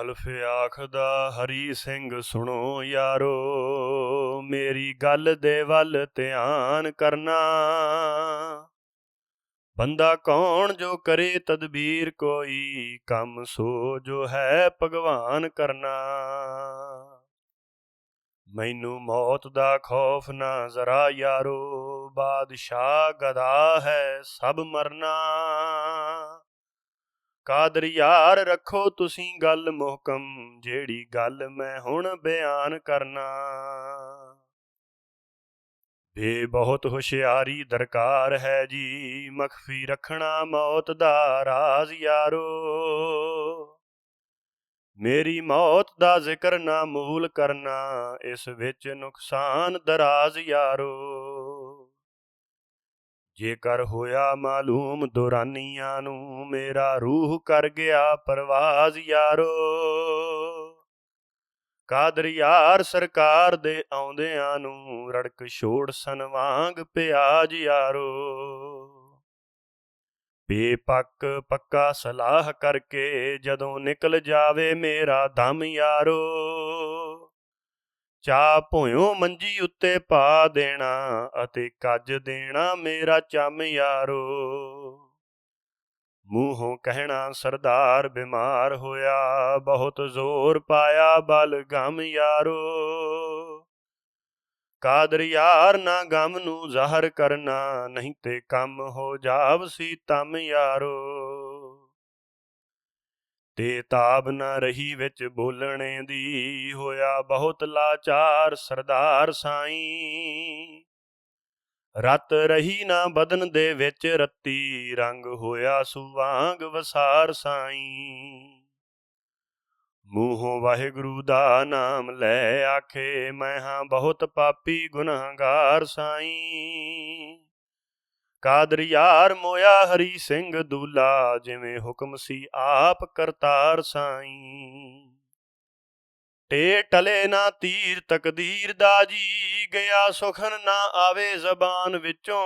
ਅਲਫ ਆਖਦਾ, ਹਰੀ ਸਿੰਘ ਸੁਣੋ ਯਾਰੋ, ਮੇਰੀ ਗੱਲ ਦੇ ਵੱਲ ਧਿਆਨ ਕਰਨਾ। ਬੰਦਾ ਕੌਣ ਜੋ ਕਰੇ ਤਦਬੀਰ ਕੋਈ, ਕੰਮ ਸੋ ਜੋ ਹੈ ਭਗਵਾਨ ਕਰਨਾ। ਮੈਨੂੰ ਮੌਤ ਦਾ ਖੌਫ ਨਾ ਜ਼ਰਾ ਯਾਰੋ, ਬਾਦਸ਼ਾਹ ਗਦਾ ਹੈ ਸਭ ਮਰਨਾ। ਕਾਦਰ ਯਾਰ ਰੱਖੋ ਤੁਸੀਂ ਗੱਲ ਮੁਹਕਮ, ਜਿਹੜੀ ਗੱਲ ਮੈਂ ਹੁਣ ਬਿਆਨ ਕਰਨਾ। ਬੇ ਬਹੁਤ ਹੁਸ਼ਿਆਰੀ ਦਰਕਾਰ ਹੈ ਜੀ, ਮਖਫੀ ਰੱਖਣਾ ਮੌਤ ਦਾ ਰਾਜ਼ ਯਾਰੋ। ਮੇਰੀ ਮੌਤ ਦਾ ਜ਼ਿਕਰ ਨਾ ਮੂਲ ਕਰਨਾ, ਇਸ ਵਿੱਚ ਨੁਕਸਾਨ ਦਰਾਜ਼ ਯਾਰੋ। ਜੇਕਰ ਹੋਇਆ ਮਾਲੂਮ ਦੁਰਾਨੀਆਂ ਨੂੰ ਮੇਰਾ ਰੂਹ ਕਰ ਗਿਆ ਪਰਵਾਜ਼ ਯਾਰੋ। ਕਾਦਰ ਯਾਰ ਸਰਕਾਰ ਦੇ ਆਉਂਦਿਆਂ ਨੂੰ ਰੜਕ ਛੋੜ ਸਨ ਵਾਂਗ ਪਿਆਜ ਯਾਰੋ। ਬੇਪੱਕ ਪੱਕਾ ਸਲਾਹ ਕਰਕੇ ਜਦੋਂ ਨਿਕਲ ਜਾਵੇ ਮੇਰਾ ਦਮ ਯਾਰੋ। ਚਾ ਭੋਇਓ ਮੰਜੀ ਉੱਤੇ ਪਾ ਦੇਣਾ ਅਤੇ ਕੱਜ ਦੇਣਾ ਮੇਰਾ ਚੰਮ ਯਾਰੋ। ਮੂੰਹੋਂ ਕਹਿਣਾ, ਸਰਦਾਰ ਬਿਮਾਰ ਹੋਇਆ, ਬਹੁਤ ਜ਼ੋਰ ਪਾਇਆ ਬਲ ਗਮ ਯਾਰੋ। ਕਾਦਰ ਯਾਰ ਨਾ ਗਮ ਨੂੰ ਜ਼ਾਹਰ ਕਰਨਾ, ਨਹੀਂ ਤੇ ਕੰਮ ਹੋ ਜਾਵਸੀ ਤਮ ਯਾਰੋ। ਤੇ ਤਾਬ ਨਾ ਰਹੀ ਵਿੱਚ ਬੋਲਣੇ ਦੀ ਹੋਇਆ ਬਹੁਤ ਲਾਚਾਰ ਸਰਦਾਰ ਸਾਈਂ। ਰਤ ਰਹੀ ਨਾ ਬਦਨ ਦੇ ਵਿੱਚ ਰੱਤੀ ਰੰਗ ਹੋਇਆ ਸੁਵਾਂਗ ਵਸਾਰ ਸਾਈਂ। ਮੂੰਹੋਂ ਵਾਹਿਗੁਰੂ ਦਾ ਨਾਮ ਲੈ ਆਖੇ, ਮੈਂ ਹਾਂ ਬਹੁਤ ਪਾਪੀ ਗੁਨਾਹਗਾਰ ਸਾਈਂ। ਕਾਦਰ ਯਾਰ ਮੋਇਆ ਹਰੀ ਸਿੰਘ ਦੂਲਾ, ਜਿਵੇਂ ਹੁਕਮ ਸੀ ਆਪ ਕਰਤਾਰ ਸਾਈਂ। ਟੇ ਟਲੇ ਨਾ ਤੀਰ ਤਕਦੀਰ ਦਾ ਜੀ, ਗਿਆ ਸੁਖਨ ਨਾ ਆਵੇ ਜ਼ਬਾਨ ਵਿੱਚੋਂ।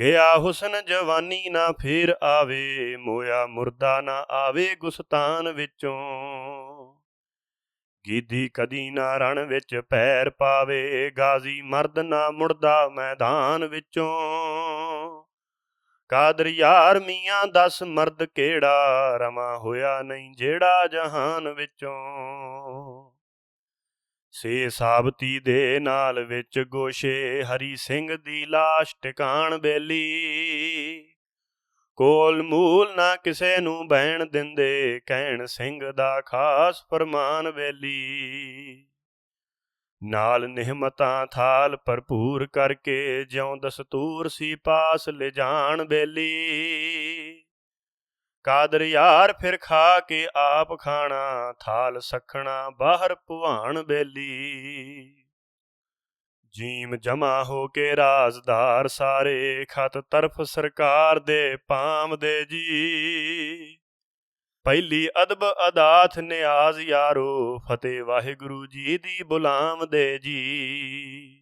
ਗਿਆ ਹੁਸਨ ਜਵਾਨੀ ਨਾ ਫੇਰ ਆਵੇ, ਮੋਇਆ ਮੁਰਦਾ ਨਾ ਆਵੇ ਗੁਸਤਾਨ ਵਿੱਚੋਂ। ਗੀਦੀ ਕਦੀ ਨਾ ਰਣ ਵਿੱਚ ਪੈਰ ਪਾਵੇ, ਗਾਜ਼ੀ ਮਰਦ ਨਾ ਮੁੜਦਾ ਮੈਦਾਨ ਵਿੱਚੋਂ। ਕਾਦਰ ਯਾਰ ਮੀਆਂ ਦਸ ਮਰਦ ਕਿਹੜਾ ਰਮਾ ਹੋਇਆ ਨਹੀਂ ਜਿਹੜਾ ਜਹਾਨ ਵਿੱਚੋਂ। ਸੇ ਸਾਬਤੀ ਦੇ ਨਾਲ ਵਿੱਚ ਗੋਸ਼ੇ ਹਰੀ ਸਿੰਘ ਦੀ ਲਾਸ਼ ਟਿਕਾਣ ਬੇਲੀ। ਕੋਲ ਮੂਲ ਨਾ ਕਿਸੇ ਨੂੰ ਬਹਿਣ ਦਿੰਦੇ, ਕਹਿਣ ਸਿੰਘ ਦਾ ਖਾਸ ਫਰਮਾਨ ਵੇਲੀ। ਨਾਲ ਨਿਹਮਤਾਂ ਥਾਲ ਭਰਪੂਰ ਕਰਕੇ ਜਿਉਂ ਦਸਤੂਰ ਸੀ ਪਾਸ ਲਿਜਾਣ ਬੇਲੀ। ਕਾਦਰ ਯਾਰ ਫਿਰ ਖਾ ਕੇ ਆਪ ਖਾਣਾ, ਥਾਲ ਸਖਣਾ ਬਾਹਰ ਭਵਾਨ ਬੇਲੀ। ਜੀਮ ਜਮਾ ਹੋ ਕੇ ਰਾਜ਼ਦਾਰ, ਸਾਰੇ ਖਤ ਤਰਫ ਸਰਕਾਰ ਦੇ ਪਾਮ ਦੇ ਜੀ। ਪਹਿਲੀ ਅਦਬ ਅਦਾਥ ਨਿਆਜ਼ ਯਾਰੋ, ਫਤਿਹ ਵਾਹਿਗੁਰੂ ਜੀ ਦੀ ਬੁਲਾਮ ਦੇ ਜੀ।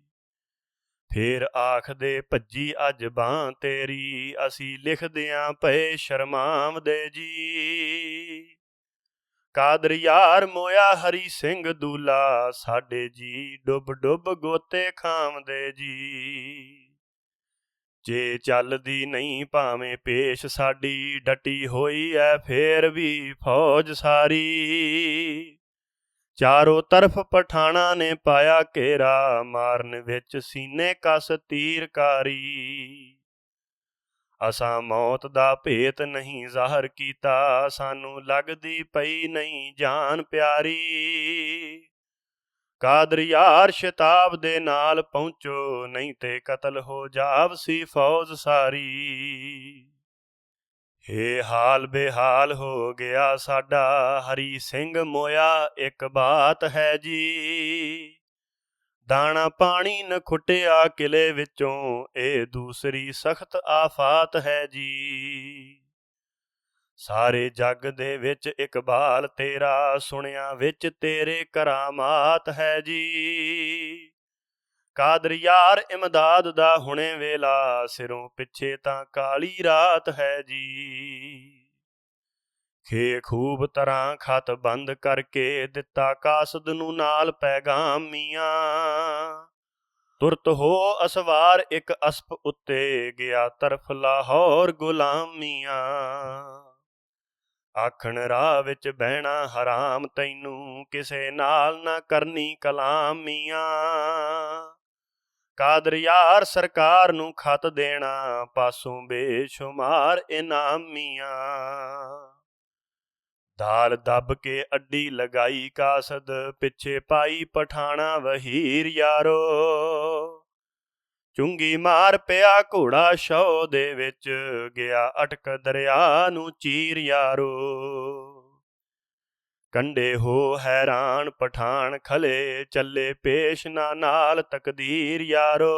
ਫੇਰ ਆਖਦੇ, ਭੱਜੀ ਅੱਜ ਬਾਹ ਤੇਰੀ, ਅਸੀਂ ਲਿਖਦਿਆਂ ਪਏ ਸ਼ਰਮਾਮ ਦੇ ਜੀ। ਕਾਦਰ ਯਾਰ ਮੋਇਆ ਹਰੀ ਸਿੰਘ ਦੂਲਾ, ਸਾਡੇ ਜੀ ਡੁੱਬ ਡੁੱਬ ਗੋਤੇ ਖਾਮਦੇ ਜੀ। ਜੇ ਚੱਲਦੀ ਨਹੀਂ ਭਾਵੇਂ ਪੇਸ਼ ਸਾਡੀ, ਡਟੀ ਹੋਈ ਐ ਫੇਰ ਵੀ ਫੌਜ ਸਾਰੀ। ਚਾਰੋ ਤਰਫ ਪਠਾਣਾ ਨੇ ਪਾਇਆ ਘੇਰਾ, ਮਾਰਨ ਵਿੱਚ ਸੀਨੇ ਕਸ ਤੀਰਕਾਰੀ। ਅਸਾਂ ਮੌਤ ਦਾ ਭੇਤ ਨਹੀਂ ਜ਼ਾਹਰ ਕੀਤਾ, ਸਾਨੂੰ ਲੱਗਦੀ ਪਈ ਨਹੀਂ ਜਾਨ ਪਿਆਰੀ। ਕਾਦਰ ਯਾਰ ਸ਼ਤਾਬ ਦੇ ਨਾਲ ਪਹੁੰਚੋ, ਨਹੀਂ ਤੇ ਕਤਲ ਹੋ ਜਾਵਸੀ ਫੌਜ ਸਾਰੀ। ਹੇ ਹਾਲ ਬੇਹਾਲ ਹੋ ਗਿਆ ਸਾਡਾ, ਹਰੀ ਸਿੰਘ ਮੋਇਆ ਇੱਕ ਬਾਤ ਹੈ ਜੀ। ਦਾਣਾ ਪਾਣੀ ਨ ਖੁੱਟਿਆ ਕਿਲੇ ਵਿੱਚੋਂ, ਇਹ ਦੂਸਰੀ ਸਖਤ ਆਫਾਤ ਹੈ ਜੀ। ਸਾਰੇ ਜੱਗ ਦੇ ਵਿੱਚ ਇਕਬਾਲ ਤੇਰਾ ਸੁਣਿਆ ਵਿੱਚ ਤੇਰੇ ਕਰਾਮਾਤ ਹੈ ਜੀ। ਕਾਦਰ ਯਾਰ ਇਮਦਾਦ ਦਾ ਹੁਣੇ ਵੇਲਾ, ਸਿਰੋਂ ਪਿੱਛੇ ਤਾਂ ਕਾਲੀ ਰਾਤ ਹੈ ਜੀ। ਖੇ ਖੂਬ ਤਰ੍ਹਾਂ ਖਤ ਬੰਦ ਕਰਕੇ ਦਿੱਤਾ ਕਾਸਦ ਨੂੰ ਨਾਲ ਪੈਗਾਮੀਆਂ। ਤੁਰਤ ਹੋ ਅਸਵਾਰ ਇੱਕ ਅਸਪ ਉੱਤੇ ਗਿਆ ਤਰਫ ਲਾਹੌਰ ਗੁਲਾਮੀਆਂ। ਆਖਣ ਰਾਹ ਵਿੱਚ ਬਹਿਣਾ ਹਰਾਮ, ਤੈਨੂੰ ਕਿਸੇ ਨਾਲ ਨਾ ਕਰਨੀ ਕਲਾਮੀਆਂ। ਕਾਦਰ ਯਾਰ ਸਰਕਾਰ ਨੂੰ ਖਤ ਦੇਣਾ, ਪਾਸੋਂ ਬੇਸ਼ੁਮਾਰ ਇਨਾਮੀਆਂ। ਦਾਲ ਦੱਬ ਕੇ ਅੱਡੀ ਲਗਾਈ ਕਾਸਦ, ਪਿੱਛੇ ਪਾਈ ਪਠਾਣਾ ਵਹੀਰ ਯਾਰੋ। ਚੁੰਗੀ ਮਾਰ ਪਿਆ ਘੋੜਾ ਸ਼ੌ ਦੇ ਵਿੱਚ, ਗਿਆ ਅਟਕ ਦਰਿਆ ਨੂੰ ਚੀਰ ਯਾਰੋ। ਕੰਡੇ ਹੋ ਹੈਰਾਨ ਪਠਾਨ ਖਲੇ, ਚੱਲੇ ਪੇਸ਼ ਨਾ ਨਾਲ ਤਕਦੀਰ ਯਾਰੋ।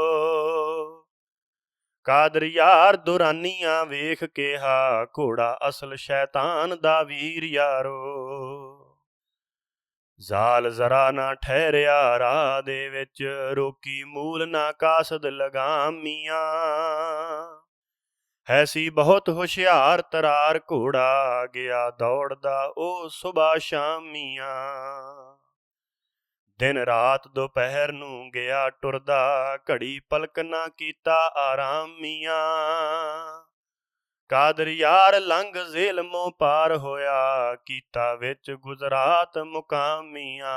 ਕਾਦਰ ਯਾਰ ਦੁਰਾਨੀਆਂ ਵੇਖ ਕੇ ਹਾ ਘੋੜਾ ਅਸਲ ਸ਼ੈਤਾਨ ਦਾ ਵੀਰ ਯਾਰੋ। ਜ਼ਾਲ ਜ਼ਰਾ ਨਾ ਠਹਿਰਿਆ ਰਾਹ ਦੇ ਵਿੱਚ, ਰੋਕੀ ਮੂਲ ਨਾ ਕਾਸਦ ਲਗਾਮੀਆਂ। ਹੈ ਸੀ ਬਹੁਤ ਹੁਸ਼ਿਆਰ ਤਰਾਰ ਘੋੜਾ, ਗਿਆ ਦੌੜਦਾ ਉਹ ਸੁਬਾ ਸ਼ਾਮੀਆਂ। ਦਿਨ ਰਾਤ ਦੁਪਹਿਰ ਨੂੰ ਗਿਆ ਟੁਰਦਾ, ਘੜੀ ਪਲਕ ਨਾ ਕੀਤਾ ਆਰਾਮੀਆਂ ਕਾਦਰ ਯਾਰ ਲੰਘ ਜ਼ੇਲਮੋਂ ਪਾਰ ਹੋਇਆ, ਕੀਤਾ ਵਿੱਚ ਗੁਜਰਾਤ ਮੁਕਾਮੀਆਂ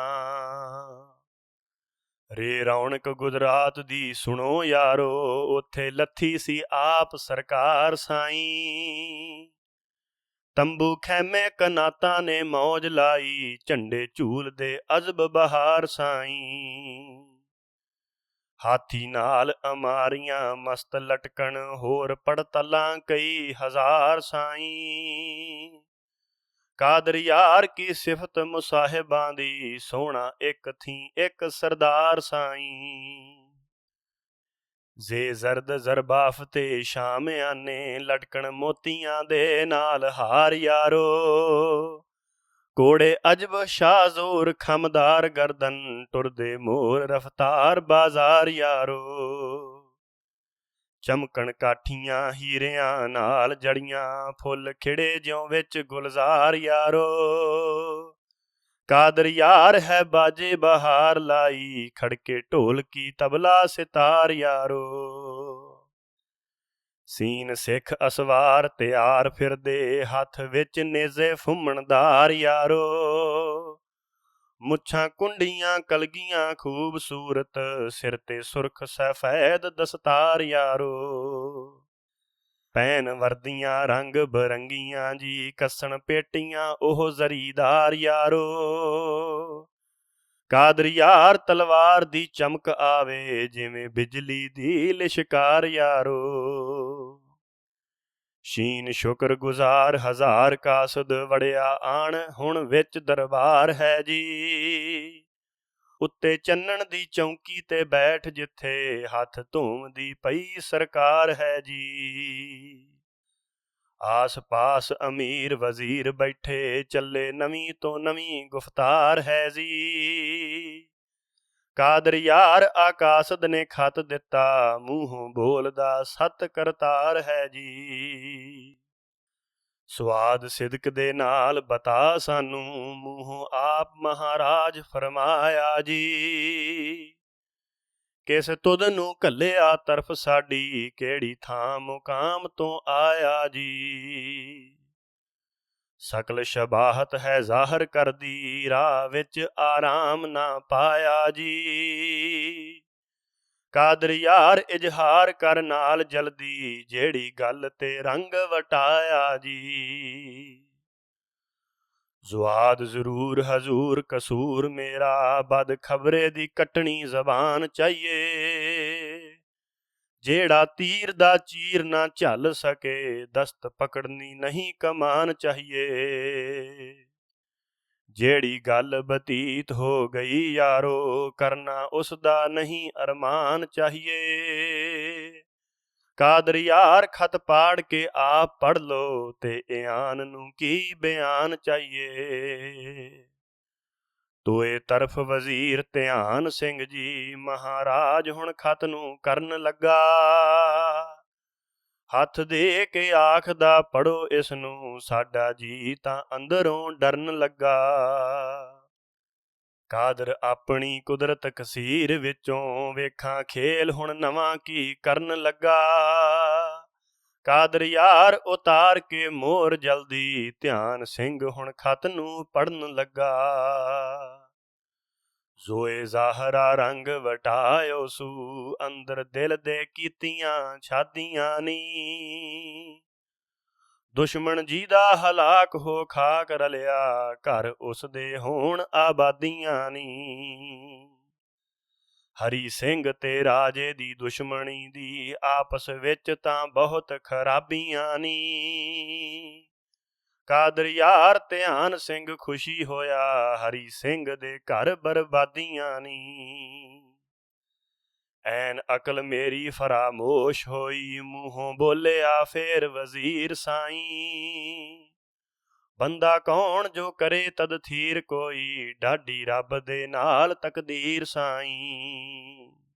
ਰੇ ਰੌਣਕ ਗੁਜਰਾਤ ਦੀ ਸੁਣੋ ਯਾਰੋ, ਉੱਥੇ ਲੱਥੀ ਸੀ ਆਪ ਸਰਕਾਰ ਸਾਈਂ। ਤੰਬੂ ਖੈਮੇ ਕਨਾਤਾਂ ਨੇ ਮੌਜ ਲਾਈ, ਝੰਡੇ ਝੂਲਦੇ ਅਜ਼ਬ ਬਹਾਰ ਸਾਈ। ਹਾਥੀ ਨਾਲ ਅਮਾਰੀਆਂ ਮਸਤ ਲਟਕਣ, ਹੋਰ ਪੜਤਲਾਂ ਕਈ ਹਜ਼ਾਰ ਸਾਈਂ। ਕਾਦਰ ਯਾਰ ਕੀ ਸਿਫਤ ਮੁਸਾਹਿਬਾਂ ਦੀ, ਸੋਹਣਾ ਇੱਕ ਥੀ ਇੱਕ ਸਰਦਾਰ ਸਾਈਂ। ਜ਼ੇ ਜ਼ਰਦ ਜ਼ਰਬਾਫ ਤੇ ਸ਼ਾਮਿਆਂ ਨੇ ਲਟਕਣ ਮੋਤੀਆਂ ਦੇ ਨਾਲ ਹਾਰ ਯਾਰੋ। ਕੋੜੇ ਅਜਬ ਸ਼ਾਜ਼ੂਰ ਖਮਦਾਰ ਗਰਦਨ, ਟੁਰਦੇ ਮੋਰ ਰਫਤਾਰ ਬਾਜ਼ਾਰ ਯਾਰੋ। ਚਮਕਣ ਕਾਠੀਆਂ ਹੀਰਿਆਂ ਨਾਲ ਜੜੀਆਂ, ਫੁੱਲ ਖਿੜੇ ਜਿਉਂ ਵਿੱਚ ਗੁਲਜ਼ਾਰ ਯਾਰੋ। ਕਾਦਰ ਯਾਰ ਹੈ ਬਾਜੇ ਬਹਾਰ ਲਾਈ, ਖੜਕੇ ਢੋਲ ਕੀ ਤਬਲਾ ਸਿਤਾਰ ਯਾਰੋ। ਸੀਨ ਸਿੱਖ ਅਸਵਾਰ ਤਿਆਰ ਫਿਰਦੇ, ਹੱਥ ਵਿੱਚ ਨੇਜ਼ੇ ਫੁੰਮਣਦਾਰ ਯਾਰੋ। ਮੁੱਛਾਂ ਕੁੰਡੀਆਂ ਕਲਗੀਆਂ ਖੂਬਸੂਰਤ, ਸਿਰ ਤੇ ਸੁਰਖ ਸਫੈਦ ਦਸਤਾਰ ਯਾਰੋ। ਪੈਨ ਵਰਦੀਆਂ ਰੰਗ ਬਰੰਗੀਆਂ, ਜੀ ਕੱਸਣ ਪੇਟੀਆਂ, ਉਹ ਜ਼ਰੀਦਾਰ ਯਾਰੋ। ਕਾਦਰ ਯਾਰ ਤਲਵਾਰ ਦੀ ਚਮਕ ਆਵੇ, ਜਿਵੇਂ ਬਿਜਲੀ ਦੀ ਲਿਸ਼ਕਾਰ ਯਾਰੋ। ਸ਼ੀਨ ਸ਼ੁਕਰ ਗੁਜ਼ਾਰ, ਹਜ਼ਾਰ ਕਾਸਦ ਵੜਿਆ ਆਣ, ਹੁਣ ਵਿੱਚ ਦਰਬਾਰ ਹੈ ਜੀ। ਉੱਤੇ ਚੰਨਣ ਦੀ ਚੌਂਕੀ ਤੇ ਬੈਠ ਜਿੱਥੇ ਹੱਥ ਧੂਮ ਦੀ ਪਈ ਸਰਕਾਰ ਹੈ ਜੀ। ਆਸ-ਪਾਸ ਅਮੀਰ ਵਜ਼ੀਰ ਬੈਠੇ ਚੱਲੇ ਨਵੀਂ ਤੋਂ ਨਵੀਂ ਗੁਫਤਾਰ ਹੈ ਜੀ। ਕਾਦਰ ਯਾਰ ਆਕਾਸਦ ਨੇ ਖਤ ਦਿੱਤਾ, ਮੂੰਹੋਂ ਬੋਲਦਾ ਸਤ ਕਰਤਾਰ ਹੈ ਜੀ। ਸਵਾਦ ਸਿਦਕ ਦੇ ਨਾਲ ਬਤਾ ਸਾਨੂੰ, ਮੂੰਹੋਂ ਆਪ ਮਹਾਰਾਜ ਫਰਮਾਇਆ ਜੀ। ਕਿਸ ਤੁਧ ਨੂੰ ਕੱਲਿਆ ਤਰਫ ਸਾਡੀ, ਕਿਹੜੀ ਥਾਂ ਮੁਕਾਮ ਤੋਂ ਆਇਆ ਜੀ। ਸਕਲ ਸ਼ਬਾਹਤ ਹੈ ਜ਼ਾਹਰ ਕਰਦੀ, ਰਾਹ ਵਿੱਚ ਆਰਾਮ ਨਾ ਪਾਇਆ ਜੀ। ਕਾਦਰ ਯਾਰ ਇਜ਼ਹਾਰ ਕਰ ਨਾਲ ਜਲਦੀ, ਜਿਹੜੀ ਗੱਲ ਤੇ ਰੰਗ ਵਟਾਇਆ ਜੀ। ਜ਼ੁਆਦ ਜ਼ਰੂਰ, ਹਜ਼ੂਰ ਕਸੂਰ, ਮੇਰਾ ਬਦ ਖਬਰੇ ਦੀ ਕਟਣੀ ਜ਼ਬਾਨ ਚਾਹੀਏ। ਜਿਹੜਾ ਤੀਰ ਦਾ ਚੀਰ ਨਾ ਝੱਲ ਸਕੇ, ਦਸਤ ਪਕੜਨੀ ਨਹੀਂ ਕਮਾਨ ਚਾਹੀਏ। ਜਿਹੜੀ ਗੱਲ ਬਤੀਤ ਹੋ ਗਈ ਯਾਰੋ, ਕਰਨਾ ਉਸ ਦਾ ਨਹੀਂ ਅਰਮਾਨ ਚਾਹੀਏ। ਕਾਦਰ ਯਾਰ ਖਤ ਪਾੜ ਕੇ ਆਪ ਪੜ ਲੋ ਤੇ ਇਆਨ ਨੂੰ ਕੀ ਬਿਆਨ ਚਾਹੀਏ। ਤੋਏ ਤਰਫ ਵਜ਼ੀਰ ਧਿਆਨ ਸਿੰਘ ਜੀ ਮਹਾਰਾਜ ਹੁਣ ਖਤ ਨੂੰ ਕਰਨ ਲੱਗਾ। ਹੱਥ ਦੇ ਕੇ ਆਖਦਾ ਪੜੋ ਇਸ ਨੂੰ ਸਾਡਾ ਜੀ ਤਾਂ ਅੰਦਰੋਂ ਡਰਨ ਲੱਗਾ। ਕਾਦਰ ਆਪਣੀ ਕੁਦਰਤ ਕਸੀਰ ਵਿੱਚੋਂ ਵੇਖਾਂ, ਖੇਲ ਹੁਣ ਨਵਾਂ ਕੀ ਕਰਨ ਲੱਗਾ। ਕਾਦਰ ਯਾਰ ਉਤਾਰ ਕੇ ਮੋਰ ਜਲਦੀ, ਧਿਆਨ ਸਿੰਘ ਹੁਣ ਖਤ ਨੂੰ ਪੜਨ ਲੱਗਾ। ਜ਼ੋਏ ਜ਼ਾਹਰਾ ਰੰਗ ਵਟਾਇਓ ਸੂ, ਅੰਦਰ ਦਿਲ ਦੇ ਕੀਤੀਆਂ ਛਾਦੀਆਂ ਨੀ। ਦੁਸ਼ਮਣ ਜੀ ਦਾ ਹਲਾਕ ਹੋ ਖਾਕ ਰਲਿਆ, ਘਰ ਉਸ ਦੇ ਹੋਣ ਆਬਾਦੀਆਂ ਨੀ। ਹਰੀ ਸਿੰਘ ਤੇ ਰਾਜੇ ਦੀ ਦੁਸ਼ਮਣੀ ਦੀ ਆਪਸ ਵਿੱਚ ਤਾਂ ਬਹੁਤ ਖਰਾਬੀਆਂ ਨੀ। ਕਾਦਰ ਯਾਰ ਧਿਆਨ ਸਿੰਘ ਖੁਸ਼ੀ ਹੋਇਆ, ਹਰੀ ਸਿੰਘ ਦੇ ਘਰ ਬਰਬਾਦੀਆਂ ਨੀ। ਐਨ ਅਕਲ ਮੇਰੀ ਫਰਾਮੋਸ਼ ਹੋਈ, ਮੂੰਹੋਂ ਬੋਲਿਆ ਫੇਰ ਵਜ਼ੀਰ ਸਾਈਂ। ਬੰਦਾ ਕੌਣ ਜੋ ਕਰੇ ਤਦ ਥੀਰ ਕੋਈ, ਡਾਢੀ ਰੱਬ ਦੇ ਨਾਲ ਤਕਦੀਰ ਸਾਈਂ।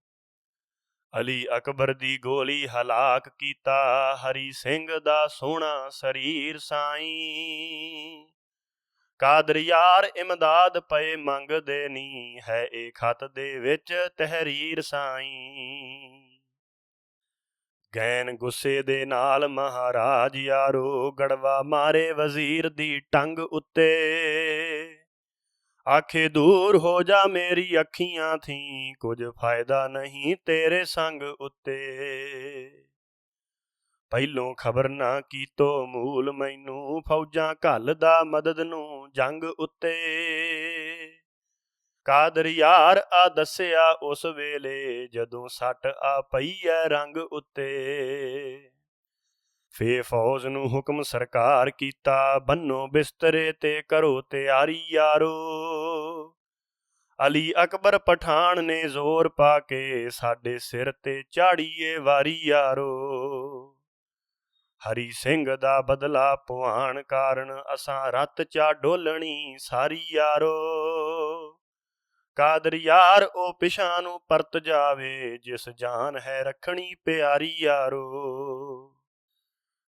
ਅਲੀ ਅਕਬਰ ਦੀ ਗੋਲੀ ਹਲਾਕ ਕੀਤਾ, ਹਰੀ ਸਿੰਘ ਦਾ ਸੋਹਣਾ ਸਰੀਰ ਸਾਈ। ਕਾਦਰ ਯਾਰ ਇਮਦਾਦ ਪਏ ਮੰਗਦੇ ਨੀ, ਹੈ ਇਹ ਖਤ ਦੇ ਵਿੱਚ ਤਹਿਰੀਰ ਸਾਈ। ਗੈਨ ਗੁੱਸੇ ਦੇ ਨਾਲ ਮਹਾਰਾਜ ਯਾਰੋ, ਗੜਵਾ ਮਾਰੇ ਵਜ਼ੀਰ ਦੀ ਟੰਗ ਉੱਤੇ। ਆਖੇ ਦੂਰ ਹੋ ਜਾ ਮੇਰੀ ਅੱਖੀਆਂ ਥੀ, ਕੁਝ ਫਾਇਦਾ ਨਹੀਂ ਤੇਰੇ ਸੰਗ ਉੱਤੇ। ਪਹਿਲੋਂ ਖਬਰ ਨਾ ਕੀਤੋ ਮੂਲ ਮੈਨੂੰ, ਫੌਜਾਂ ਘੱਲ ਦਾ ਮਦਦ ਨੂੰ ਜੰਗ ਉੱਤੇ। ਕਾਦਰ ਯਾਰ ਆ ਦੱਸਿਆ ਉਸ ਵੇਲੇ, ਜਦੋਂ ਸੱਟ ਆ ਪਈ ਐ ਰੰਗ ਉੱਤੇ। ਫੇ ਫੌਜ ਨੂੰ ਹੁਕਮ ਸਰਕਾਰ ਕੀਤਾ, ਬੰਨੋ ਬਿਸਤਰੇ ਤੇ ਕਰੋ ਤਿਆਰੀ ਯਾਰੋ। ਅਲੀ ਅਕਬਰ ਪਠਾਨ ਨੇ ਜ਼ੋਰ ਪਾ ਕੇ ਸਾਡੇ ਸਿਰ ਤੇ ਝਾੜੀਏ ਵਾਰੀ ਯਾਰੋ। ਹਰੀ ਸਿੰਘ ਦਾ ਬਦਲਾ ਪੁਆਣ ਕਾਰਨ ਅਸਾਂ ਰੱਤ ਚਾ ਡੋਲਣੀ ਸਾਰੀ ਯਾਰੋ। ਕਾਦਰ ਯਾਰ, ਉਹ ਪਿਸ਼ਾਂ ਨੂੰ ਪਰਤ ਜਾਵੇ, ਜਿਸ ਜਾਨ ਹੈ ਰੱਖਣੀ ਪਿਆਰੀ ਯਾਰੋ।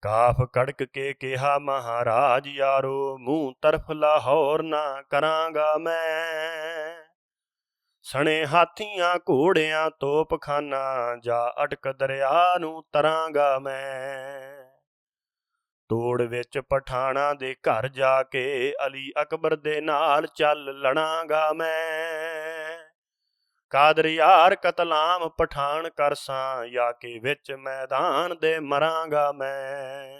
ਕਾਫ ਕੜਕ ਕੇ ਕਿਹਾ, ਮਹਾਰਾਜ ਯਾਰੋ, ਮੂੰਹ ਤਰਫ ਲਾਹੌਰ ਨਾ ਕਰਾਂਗਾ ਮੈਂ। ਸਣੇ ਹਾਥੀਆਂ ਘੋੜਿਆਂ ਤੋਪਖਾਨਾ ਜਾ ਅਟਕ ਦਰਿਆ ਨੂੰ ਤਰਾਂਗਾ ਮੈਂ। ਤੋੜ ਵਿੱਚ ਪਠਾਣਾ ਦੇ ਘਰ ਜਾ ਕੇ ਅਲੀ ਅਕਬਰ ਦੇ ਨਾਲ ਚੱਲ ਲੜਾਂਗਾ ਮੈਂ। ਕਾਦਰ ਕਤਲਾਮ ਪਠਾਨ ਕਰਸਾਂ ਯਾ ਕੇ ਵਿੱਚ ਮੈਦਾਨ ਦੇ ਮਰਾਂਗਾ ਮੈਂ।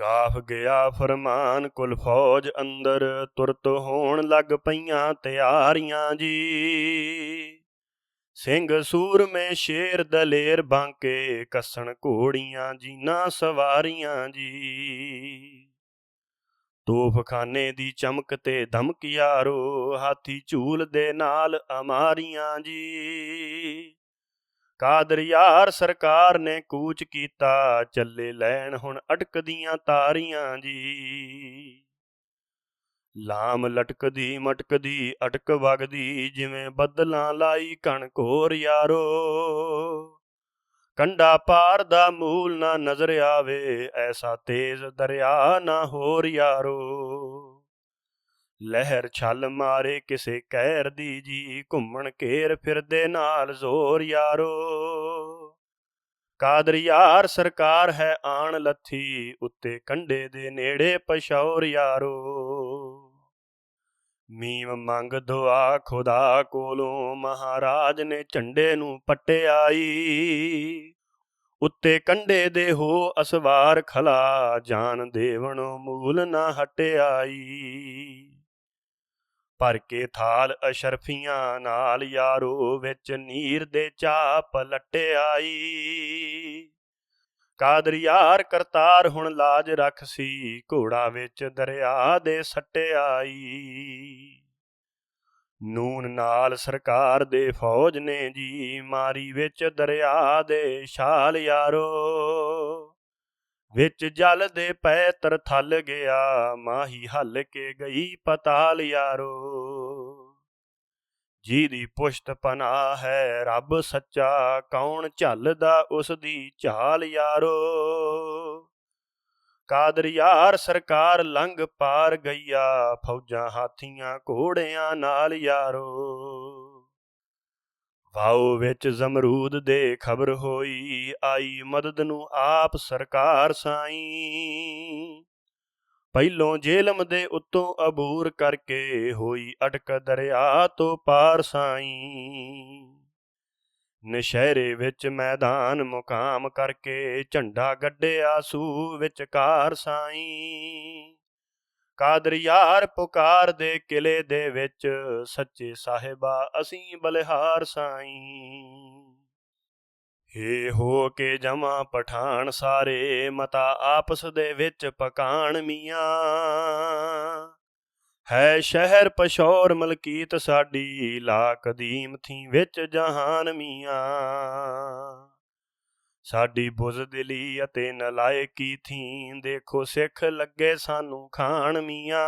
ਗਾਫ ਗਿਆ ਫਰਮਾਨ, ਕੁਲ ਫੌਜ ਅੰਦਰ ਤੁਰਤ ਹੋਣ ਲੱਗ ਪਈਆਂ ਤਿਆਰੀਆਂ ਜੀ। ਸਿੰਘ ਸੂਰਮੇ ਸ਼ੇਰ ਦਲੇਰ ਬਾਂਕੇ, ਕੱਸਣ ਘੋੜੀਆਂ, ਜੀਨਾ ਸਵਾਰੀਆਂ ਜੀ। ਤੋਫਖਾਨੇ ਦੀ ਚਮਕ ਤੇ ਧਮਕ ਯਾਰੋ, ਹਾਥੀ ਝੂਲ ਦੇ ਨਾਲ ਅਮਾਰੀਆਂ ਜੀ। ਕਾਦਰ ਯਾਰ ਸਰਕਾਰ ਨੇ ਕੂਚ ਕੀਤਾ, ਚੱਲੇ ਲੈਣ ਹੁਣ ਅਟਕਦੀਆਂ ਤਾਰੀਆਂ ਜੀ। ਲਾਮ ਲਟਕਦੀ ਮਟਕਦੀ, ਅਟਕ ਵਗਦੀ, ਜਿਵੇਂ ਬੱਦਲਾਂ ਲਾਈ ਕਣਕੋਰ ਯਾਰੋ। ਕੰਡਾ ਪਾਰ ਦਾ ਮੂਲ ਨਾ ਨਜ਼ਰ ਆਵੇ, ਐਸਾ ਤੇਜ਼ ਦਰਿਆ ਨਾ ਹੋਰ ਯਾਰੋ। ਲਹਿਰ ਛਲ ਮਾਰੇ ਕਿਸੇ ਕਹਿਰ ਦੀ ਜੀ, ਘੁੰਮਣ ਘੇਰ ਫਿਰਦੇ ਨਾਲ ਜ਼ੋਰ ਯਾਰੋ। ਕਾਦਰ ਯਾਰ ਸਰਕਾਰ ਹੈ ਆਣ ਲੱਥੀ, ਉੱਤੇ ਕੰਡੇ ਦੇ ਨੇੜੇ ਪਸ਼ੌਰ ਯਾਰੋ। ਮੀਮ ਮੰਗ ਦੁਆ ਖੁਦਾ ਕੋਲੋਂ ਮਹਾਰਾਜ ਨੇ ਝੰਡੇ ਨੂੰ ਪਟਿਆਈ। ਉੱਤੇ ਕੰਡੇ ਦੇ ਹੋ ਅਸਵਾਰ ਖਲਾ, ਜਾਨ ਦੇਵਣੋ ਮੂਲ ਨਾ ਹਟਿਆਈ। ਭਰ ਕੇ ਥਾਲ ਅਸ਼ਰਫੀਆਂ ਨਾਲ ਯਾਰੋ ਵਿੱਚ ਨੀਰ ਦੇ ਚਾਪ ਲਟਿਆਈ। ਕਾਦਰ ਯਾਰ ਕਰਤਾਰ ਹੁਣ ਲਾਜ ਰੱਖ ਸੀ ਘੋੜਾ ਵਿੱਚ ਦਰਿਆ ਦੇ ਸੱਟੇ ਆਈ। ਨੂਨ ਨਾਲ ਸਰਕਾਰ ਦੇ ਫੌਜ ਨੇ ਜੀ, ਮਾਰੀ ਵਿੱਚ ਦਰਿਆ ਦੇ ਛਾਲ ਯਾਰੋ। ਵਿੱਚ ਜਲ ਦੇ ਪੈ ਤਰ ਗਿਆ, ਮਾਹੀ ਹੱਲ ਕੇ ਗਈ ਪਤਾਲ ਯਾਰੋ। ਜੀ ਦੀ ਪੁਸ਼ਤ ਪਨਾ ਹੈ, ਰੱਬ ਸੱਚਾ ਕੌਣ ਝੱਲਦਾ ਉਸ ਦੀ ਝਾਲ ਯਾਰੋ? ਕਾਦਰ ਯਾਰ ਸਰਕਾਰ ਲੰਘ ਪਾਰ ਗਈਆ, ਫੌਜਾਂ ਹਾਥੀਆਂ ਘੋੜਿਆਂ ਨਾਲ ਯਾਰੋ। ਵਾਉ ਵਿੱਚ ਜ਼ਮਰੂਦ ਦੇ ਖਬਰ ਹੋਈ, ਆਈ ਮਦਦ ਨੂੰ ਆਪ ਸਰਕਾਰ ਸਾਈ। ਪਹਿਲੋਂ ਜੇਲਮ ਦੇ ਉੱਤੋਂ ਅਬੂਰ ਕਰਕੇ ਹੋਈ ਅਟਕ ਦਰਿਆ ਤੋਂ ਪਾਰ ਸਾਈ। ਨਸ਼ਹਿਰੇ ਵਿੱਚ ਮੈਦਾਨ ਮੁਕਾਮ ਕਰਕੇ ਝੰਡਾ ਗੱਡਿਆ ਸੂ ਵਿੱਚ ਕਾਰ ਸਾਈ। ਕਾਦਰ ਯਾਰ ਪੁਕਾਰ ਦੇ ਕਿਲੇ ਦੇ ਵਿੱਚ ਸੱਚੇ ਸਾਹਿਬਾ ਅਸੀਂ ਬਲਿਹਾਰ ਸਾਈ। ਹੇ ਹੋ ਕੇ ਜਮਾ ਪਠਾਨ ਸਾਰੇ, ਮਤਾ ਆਪਸ ਦੇ ਵਿੱਚ ਪਕਾਣ ਮੀਆਂ। ਹੈ ਸ਼ਹਿਰ ਪਸ਼ੌਰ ਮਲਕੀਤ ਸਾਡੀ ਲਾ ਕਦੀਮ ਥੀ ਵਿੱਚ ਜਹਾਨ ਮੀਆਂ। ਸਾਡੀ ਬੁਜ਼ਦਿਲੀ ਅਤੇ ਨਲਾਇਕੀ ਥੀ, ਦੇਖੋ ਸਿੱਖ ਲੱਗੇ ਸਾਨੂੰ ਖਾਣ ਮੀਆਂ।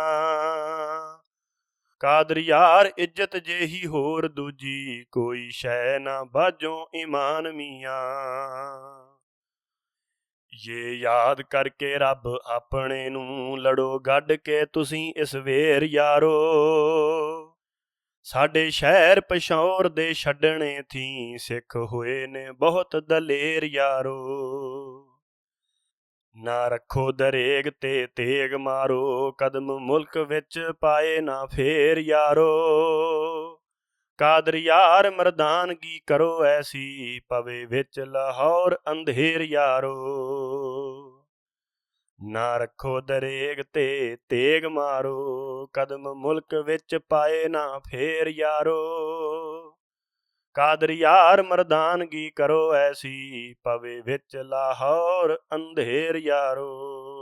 ਕਾਦਰ ਯਾਰ ਇੱਜ਼ਤ ਜਿਹੀ ਹੋਰ ਦੂਜੀ ਕੋਈ ਸ਼ੈ ਨਾ ਬਾਜੋ ਇਮਾਨ ਮੀਆਂ। ਜੇ ਯਾਦ ਕਰਕੇ ਰੱਬ ਆਪਣੇ ਨੂੰ ਲੜੋ, ਗੱਡ ਕੇ ਤੁਸੀਂ ਇਸ ਵੇਰ ਯਾਰੋ। ਸਾਡੇ ਸ਼ਹਿਰ ਪਸ਼ੌਰ ਦੇ ਛੱਡਣੇ ਥੀ ਸਿੱਖ ਹੋਏ ਨੇ ਬਹੁਤ ਦਲੇਰ ਯਾਰੋ। ਨਾ ਰੱਖੋ ਦਰੇਗ ਤੇ ਤੇਗ ਮਾਰੋ, ਕਦਮ ਮੁਲਕ ਵਿੱਚ ਪਾਏ ਨਾ ਫੇਰ ਯਾਰੋ। ਕਾਦਰ ਯਾਰ ਮਰਦਾਨਗੀ ਕਰੋ ਐਸੀ, ਪਵੇ ਵਿੱਚ ਲਾਹੌਰ ਅੰਧੇਰ ਯਾਰੋ। ਨਾ ਰੱਖੋ ਦਰੇਗ ਤੇ ਤੇਗ ਮਾਰੋ, ਕਦਮ ਮੁਲਕ ਵਿੱਚ ਪਾਏ ਨਾ ਫੇਰ ਯਾਰੋ। ਕਾਦਰ ਯਾਰ ਮਰਦਾਨਗੀ ਕਰੋ ਐਸੀ ਪਵੇ ਵਿੱਚ ਲਾਹੌਰ ਅੰਧੇਰ ਯਾਰੋ।